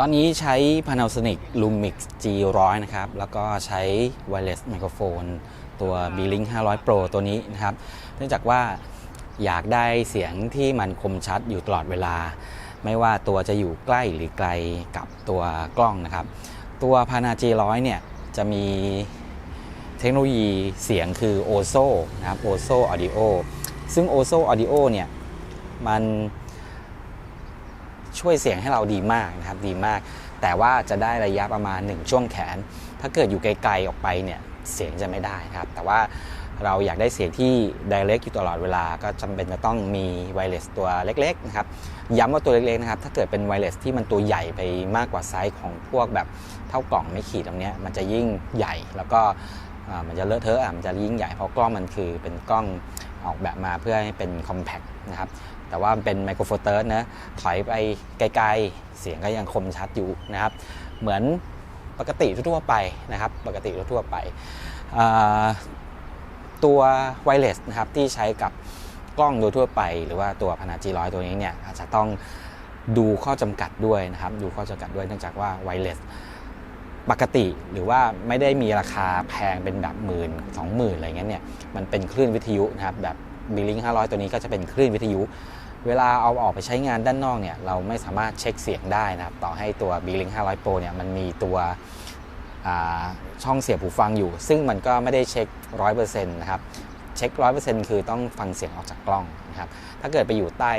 ตอนนี้ใช้ Panasonic Lumix G100 นะครับ แล้วก็ใช้ Wireless Microphone ตัว B-Link 500 Pro ตัวนี้นะครับ เนื่องจากว่าอยากได้เสียงที่มันคมชัดอยู่ตลอดเวลา ไม่ว่าตัวจะอยู่ใกล้หรือไกลกับตัวกล้องนะครับ ตัว Pana G100 เนี่ยจะมีเทคโนโลยีเสียงคือ OSO นะครับ OSO Audio ซึ่ง OSO Audio เนี่ยมัน ช่วยเสียงให้เราดีมากนะครับดีมาก แต่ว่าจะได้ระยะประมาณ 1 ช่วงแขน ถ้าเกิดอยู่ไกลๆออกไปเนี่ยเสียงจะไม่ได้ครับ แต่ว่าเราอยากได้เสียงที่ direct อยู่ตลอดเวลา ก็จำเป็นจะต้องมีไวเลสตัวเล็กๆนะครับย้ำว่าตัวเล็กๆนะครับ ถ้าเกิดเป็นไวเลสที่มันตัวใหญ่ไปมากกว่าไซส์ของพวกแบบเท่ากล่องไม่ขีดตรงเนี้ยมันจะยิ่งใหญ่แล้วก็มันจะเลอะเทอะอะมันจะยิ่งใหญ่เพราะกล้องมันคือเป็นกล้อง ออกแบบมาเพื่อให้เป็น compact นะครับแต่ว่าเป็นไมโครโฟเตอร์นะถอยไปไกลๆ เสียงก็ยังคมชัดอยู่นะครับ เหมือนปกติทั่วไปนะครับ ปกติทั่วไป ตัวไวเลสนะครับที่ใช้กับกล้องโดยทั่วไป หรือว่าตัวพนาจีร้อยตัวนี้เนี่ยอาจจะต้องดูข้อจำกัดด้วยนะครับ ดูข้อจำกัดด้วยเนื่องจากว่าไวเลส ปกติหรือว่าไม่ได้มีราคาแพงเป็นแบบหมื่นสองหมื่นอะไรเงี้ยเนี่ยมันเป็นคลื่นวิทยุนะครับแบบบิลิง500ตัวนี้ก็จะเป็นคลื่นวิทยุ เวลาเอาออกไปใช้งานด้านนอกเนี่ยเราไม่สามารถเช็คเสียงได้นะครับต่อให้ตัว B-Link 500 Pro เนี่ยมันมีตัวช่องเสียบหูฟังอยู่ ซึ่งมันก็ไม่ได้เช็ค100%นะครับเช็ค100%คือต้องฟังเสียงออกจากกล้องนะครับถ้าเกิดไปอยู่ใต้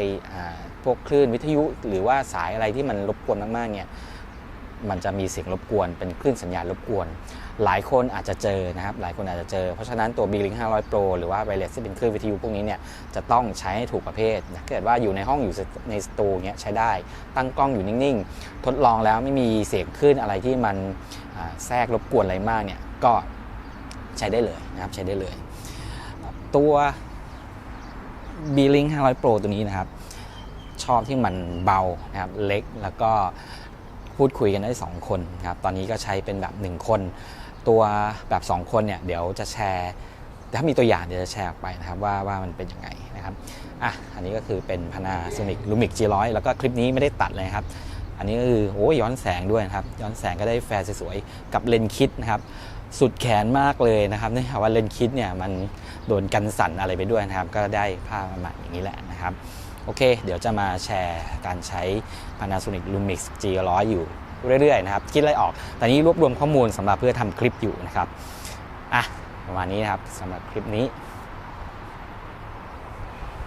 พวกคลื่นวิทยุ หรือว่าสายอะไรที่มันรบกวนมากๆเนี่ย มันจะมีเสียงรบกวนเป็นคลื่นสัญญาณรบกวน หลายคนอาจจะเจอนะครับ หลายคนอาจจะเจอ เพราะฉะนั้นตัว B-Link 500 Pro หรือว่า Wireless ที่เป็นคลื่นวิทยุพวกนี้เนี่ยจะต้องใช้ให้ถูกประเภทถ้าเกิดว่าอยู่ในห้องอยู่ในสตูเนี้ยใช้ได้ ตั้งกล้องอยู่นิ่งๆ ทดลองแล้วไม่มีเสียงคลื่นอะไรที่มันแทรกรบกวนอะไรมากเนี่ยก็ใช้ได้เลยนะครับใช้ได้เลย ตัว B-Link 500 Pro ตัวนี้นะครับ ชอบที่มันเบานะครับเล็กแล้วก็ พูดคุยกันได้ 2 คนครับตอนนี้ก็ใช้เป็นแบบ 1 คน ตัวแบบ 2 คนเนี่ยเดี๋ยวจะแชร์ ถ้ามีตัวอย่างเดี๋ยวจะแชร์ออกไปนะครับว่าว่ามันเป็นยังไงนะครับอะอันนี้ก็คือเป็น Panasonic Lumix G100 แล้วก็คลิปนี้ไม่ได้ตัดเลยครับ อันนี้ก็คือโอ้ยย้อนแสงด้วยนะครับ ย้อนแสงก็ได้แฟร์สวยๆกับเลนคิดนะครับสุดแขนมากเลยนะครับเนื่องจากว่าเลนคิดเนี่ยมันโดนกันสั่นอะไรไปด้วยนะครับ ก็ได้ภาพประมาณอย่างนี้แหละนะครับ โอเค เดี๋ยวจะมาแชร์การใช้ Panasonic Lumix G100 อยู่เรื่อยๆนะครับ คิดอะไรออก แต่นี้รวบรวมข้อมูลสำหรับเพื่อทำคลิปอยู่นะครับ อะ ประมาณนี้นะครับสำหรับคลิปนี้